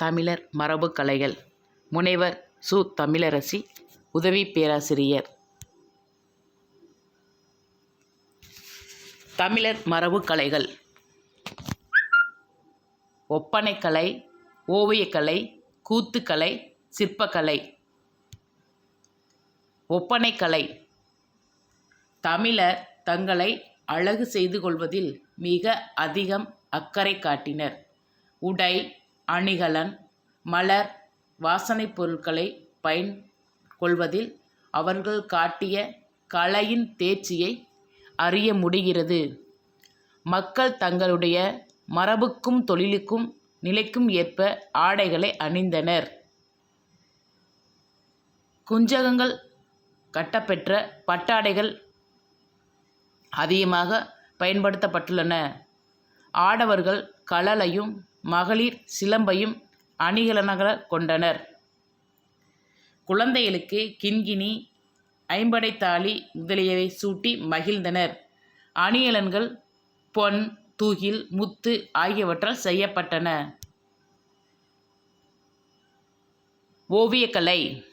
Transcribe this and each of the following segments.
தமிழர் மரபுக்கலைகள் முனைவர் சு. தமிழரசி உதவி பேராசிரியர். தமிழர் மரபுக்கலைகள் ஒப்பனைக்கலை ஓவியக்கலை கூத்துக்கலை சிற்பக்கலை ஒப்பனைக்கலை தமிழர் தங்களை அழகு செய்து கொள்வதில் மிக அதிகம் அக்கறை காட்டினர். உடை அணிகலன் மலர் வாசனைப் பொருட்களை பயன் கொள்வதில் அவர்கள் காட்டிய கலையின் தேர்ச்சியை அறிய முடிகிறது. மக்கள் தங்களுடைய மரபுக்கும் தொழிலுக்கும் நிலைக்கும் ஏற்ப ஆடைகளை அணிந்தனர். குஞ்சகங்கள் கட்டப்பெற்ற பட்டாடைகள் அதிகமாக பயன்படுத்தப்பட்டுள்ளன. ஆடவர்கள் கழலையும் மகளிர் சிலம்பையும் அணிகலனாக கொண்டனர். குழந்தைகளுக்கு கிண்கிணி ஐம்படைத்தாலி முதலியவை சூட்டி மகிழ்ந்தனர். அணிகலன்கள் பொன் தூகில் முத்து ஆகியவற்றால் செய்யப்பட்டன. ஓவியக்கலை.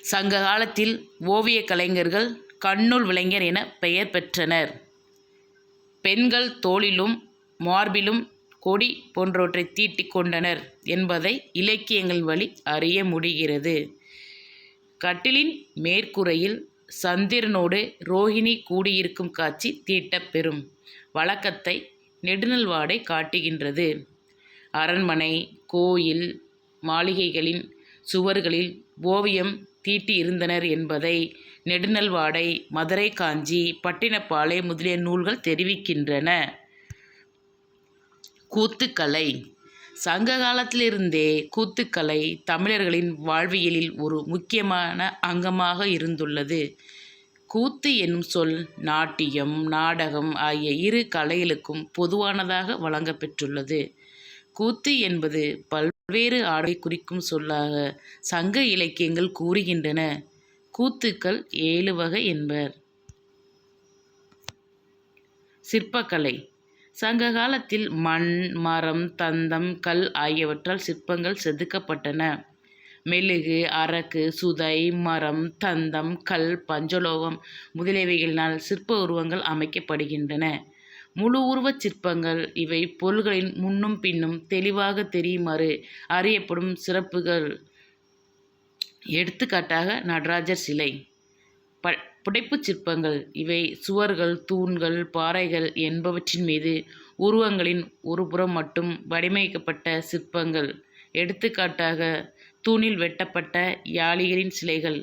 சங்க காலத்தில் ஓவியக் கலைஞர்கள் கண்ணுள் விளைஞர் என பெயர் பெற்றனர். பெண்கள் தோளிலும் மார்பிலும் கொடி போன்றவற்றை தீட்டிக் கொண்டனர் என்பதை இலக்கியங்கள் வழி அறிய முடிகிறது. கட்டிலின் மேற்கூரையில் சந்திரனோடு ரோஹிணி கூடியிருக்கும் காட்சி தீட்டப்பெறும் வழக்கத்தை நெடுநல்வாடை காட்டுகின்றது. அரண்மனை கோயில் மாளிகைகளின் சுவர்களில் ஓவியம் தீட்டியிருந்தனர் என்பதை நெடுநல்வாடை மதுரை காஞ்சி பட்டினப்பாலை முதலிய நூல்கள் தெரிவிக்கின்றன. கூத்துக்கலை. சங்க காலத்திலிருந்தே கூத்துக்கலை தமிழர்களின் வாழ்வியலில் ஒரு முக்கியமான அங்கமாக இருந்துள்ளது. கூத்து என்னும் சொல் நாட்டியம் நாடகம் ஆகிய இரு கலைகளுக்கும் பொதுவானதாக வழங்கப்பெற்றுள்ளது. கூத்து என்பது பல் பல்வேறு ஆடை குறிக்கும் சொல்லாக சங்க இலக்கியங்கள் கூறுகின்றன. கூத்துக்கள் ஏழு வகை என்பர். சிற்பக்கலை. சங்க காலத்தில் மண் மரம் தந்தம் கல் ஆகியவற்றால் சிற்பங்கள் செதுக்கப்பட்டன. மெழுகு அரக்கு சுதை மரம் தந்தம் கல் பஞ்சலோகம் முதலியவைகளினால் சிற்ப உருவங்கள் அமைக்கப்படுகின்றன. முழு உருவச் சிற்பங்கள் இவை பொருள்களின் முன்னும் பின்னும் தெளிவாக தெரியுமாறு அறியப்படும் சிறப்புகள். எடுத்துக்காட்டாக நடராஜர் சிலை. ப புடைப்புச் சிற்பங்கள் இவை சுவர்கள் தூண்கள் பாறைகள் என்பவற்றின் மீது உருவங்களின் ஒருபுறம் மட்டும் வடிவமைக்கப்பட்ட சிற்பங்கள். எடுத்துக்காட்டாக தூணில் வெட்டப்பட்ட யாளிகளின் சிலைகள்.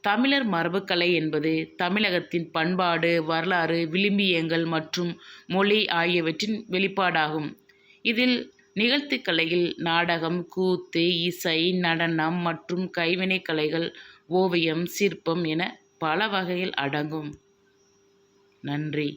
தமிழர் மரபுக்கலை என்பது தமிழகத்தின் பண்பாடு வரலாறு விளிம்பியங்கள் மற்றும் மொழி ஆகியவற்றின் வெளிப்பாடாகும். இதில் நிகழ்த்துக் கலையில் நாடகம் கூத்து இசை நடனம் மற்றும் கைவினைக் கலைகள் ஓவியம் சிற்பம் என பல வகையில் அடங்கும். நன்றி.